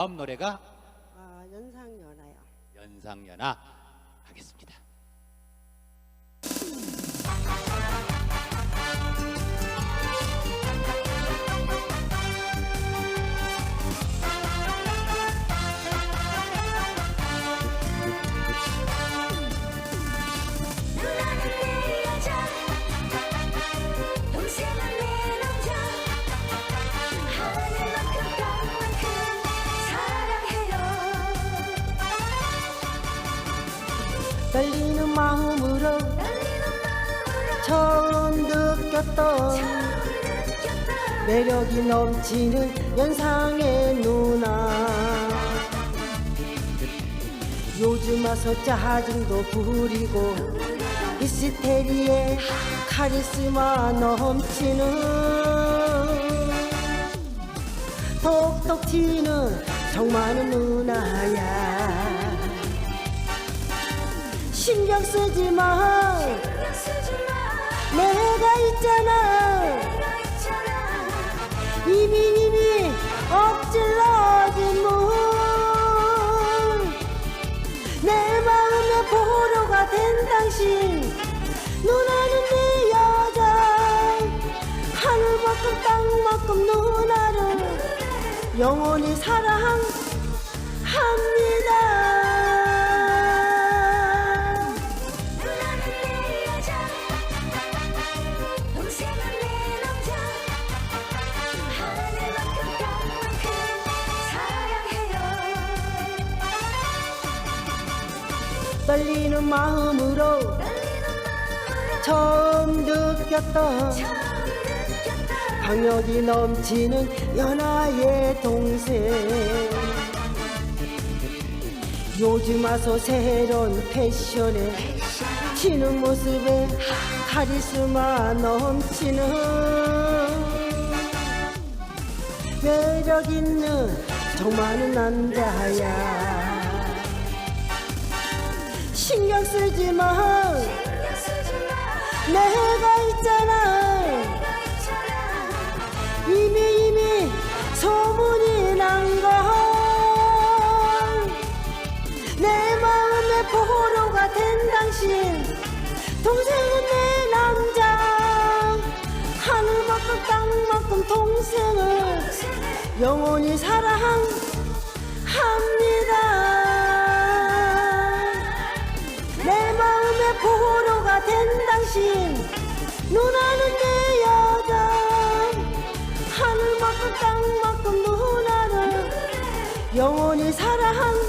다음 노래가 아, 연상연하요. 연상연하 하겠습니다. 떨리는 마음으로 처음 느꼈던 매력이 넘치는 연상의 누나. 요즘 와서 짜증도 부리고 히스테리에 카리스마 넘치는 톡톡 튀는 정 많은 누나야 신경 쓰지 마. 신경 쓰지 마. 내가 있잖아. 내가 있잖아. 이미 이미 엎질러진 문내 마음의 보루가 된 당신. 누나는 내 여자 하늘만큼 땅만큼 누나를 영원히 사랑합니다 떨리는 마음으로 처음 느꼈던 강력이 넘치는 연하의 동생. 요즘 와서 새로운 패션에 치는 모습에 카리스마 넘치는 매력 있는 정 많은 남자야 신경 쓰지 마. 내가 있잖아. 이미 이미 소문이 난걸 내 마음의 보루가 된 당신. 동생은 내 남자. 하늘만큼 땅만큼 동생을 영원히 사랑합니다 보루가 된 당신. 누나는 내 여자. 하늘만큼 땅만큼 누나를 영원히 사랑합니다